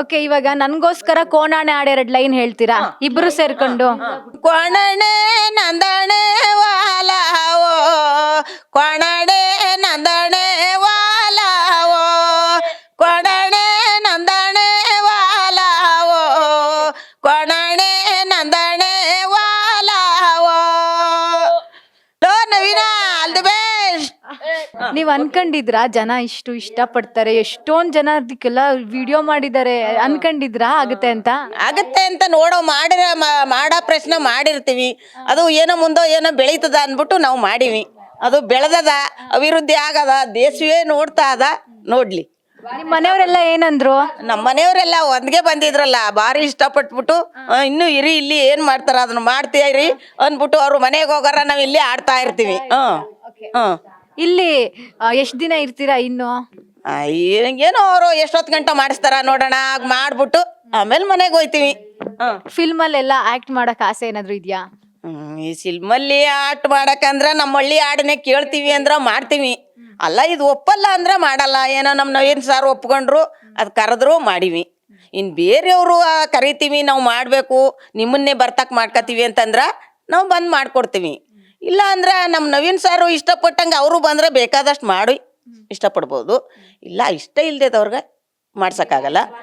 Okay ಇವಾಗ ನನ್ಗೋಸ್ಕರ ಕೋಣಾಣೆ ಹಾಡ್ ಎರಡ್ ಲೈನ್ ಹೇಳ್ತೀರಾ ಇಬ್ರು ಸೇರ್ಕೊಂಡು. ಕೊಣಣೆ ನಂದಣೆ ವಾಲಾವೋ. ಕೊಣಣೆ ನಂದಣೆ ವಾಲಾವೋ. ಕೊಣಣೆ ನಂದಣೆ ವಾಲಾವೋ. ಕೊಣಣೆ ನಂದಣೆ ವಾಲಾವೋ. ಲೋ ನವೀನ ಆಲ್ ದಿ ಬೆಸ್ಟ್ ನೀವ್ ಅನ್ಕೊಂಡಿದ್ರಾ? ಜನ ಇಷ್ಟು ಇಷ್ಟ ಪಡ್ತಾರೆ ಎಷ್ಟೊಂದ್ ಜನ ಅದಕ್ಕೆಲ್ಲ ವಿಡಿಯೋ ಮಾಡಿದ್ದಾರೆ. ಅನ್ಕೊಂಡಿದ್ರಾ? ಆಗುತ್ತೆ ಅಂತ? ಆಗತ್ತೆ ಅಂತ ನೋಡೋ ಮಾಡಿರ ಮಾ- ಮಾಡೋ ಪ್ರಶ್ನೆ ಮಾಡಿರ್ತೀವಿ. ಅದು ಏನೋ ಮುಂದೋ ಏನೋ ಬೆಳೀತದ ಅಂದ್ಬಿಟ್ಟು ನಾವು ಮಾಡೀವಿ. ಅದು ಬೆಳೆದದ ಅಭಿವೃದ್ಧಿ ಆಗದ ದೇಶವೇ ನೋಡ್ತಾ ಅದ ನೋಡ್ಲಿ. ನಿಮ್ ಮನೆಯವರೆಲ್ಲ ಏನಂದ್ರು? ನಮ್ಮ ಮನೆಯವರೆಲ್ಲ ಒಂದ್ಗೆ ಬಂದಿದ್ರಲ್ಲ ಭಾರಿ ಇಷ್ಟಪಟ್ಬಿಟ್ಟು ಪಟ್ಬಿಟ್ಟು ಇನ್ನು ಇರಿ ಇಲ್ಲಿ ಏನ್ ಮಾಡ್ತಾರ ಅದನ್ನ ಮಾಡ್ತೀರಿ ಅಂದ್ಬಿಟ್ಟು ಅವ್ರ ಮನೆಗೆ ಹೋಗಾರ ನಾವ್ ಇಲ್ಲಿ ಆಡ್ತಾ ಇರ್ತೀವಿ. ಹ್ಮ್. ಇಲ್ಲಿ ಎಷ್ಟು ದಿನ ಇರ್ತೀರಾ ಇನ್ನು? ಏನೋ ಅವರು ಎಷ್ಟೊತ್ತು ಗಂಟೆ ಮಾಡಿಸ್ತಾರ ನೋಡೋಣ ಆಗ ಮಾಡ್ಬಿಟ್ಟು ಆಮೇಲೆ ಮನೆಗೆ ಹೋಯ್ತೀವಿ ಫಿಲ್ಮ್ ಅಲ್ಲೆಲ್ಲ ಆಕ್ಟ್ ಮಾಡಕ್ ಆಸೆ ಏನಾದ್ರು ಇದ್ಯಾ? ಹ್ಮ್, ಈ ಸಿಲ್ಮಲ್ಲಿ ಆಟ ಮಾಡಕಂದ್ರ ನಮ್ಮ ಹಳ್ಳಿ ಹಾಡನ್ನೇ ಕೇಳ್ತೀವಿ ಅಂದ್ರ ಮಾಡ್ತೀವಿ. ಅಲ್ಲ ಇದು ಒಪ್ಪಲ್ಲ ಅಂದ್ರ ಮಾಡಲ್ಲ. ಏನೋ ನಮ್ಮ ನವೀನ್ ಸಾರ್ ಒಪ್ಕೊಂಡ್ರು ಅದ್ ಕರೆದ್ರು ಮಾಡಿವಿ. ಇನ್ ಬೇರೆಯವರು ಕರಿತೀವಿ ನಾವು ಮಾಡ್ಬೇಕು ನಿಮ್ಮನ್ನೇ ಬರ್ತಕ್ ಮಾಡ್ಕತೀವಿ ಅಂತಂದ್ರ ನಾವು ಬಂದ್ ಮಾಡ್ಕೊಡ್ತೀವಿ. ಇಲ್ಲ ಅಂದ್ರೆ ನಮ್ಮ ನವೀನ್ ಸಾರು ಇಷ್ಟಪಟ್ಟಂಗೆ ಅವರು ಬಂದರೆ ಬೇಕಾದಷ್ಟು ಮಾಡಿ ಇಷ್ಟಪಡ್ಬೋದು. ಇಲ್ಲ, ಇಷ್ಟ ಇಲ್ದೇದವ್ರಿಗೆ ಮಾಡ್ಸಕ್ಕಾಗಲ್ಲ.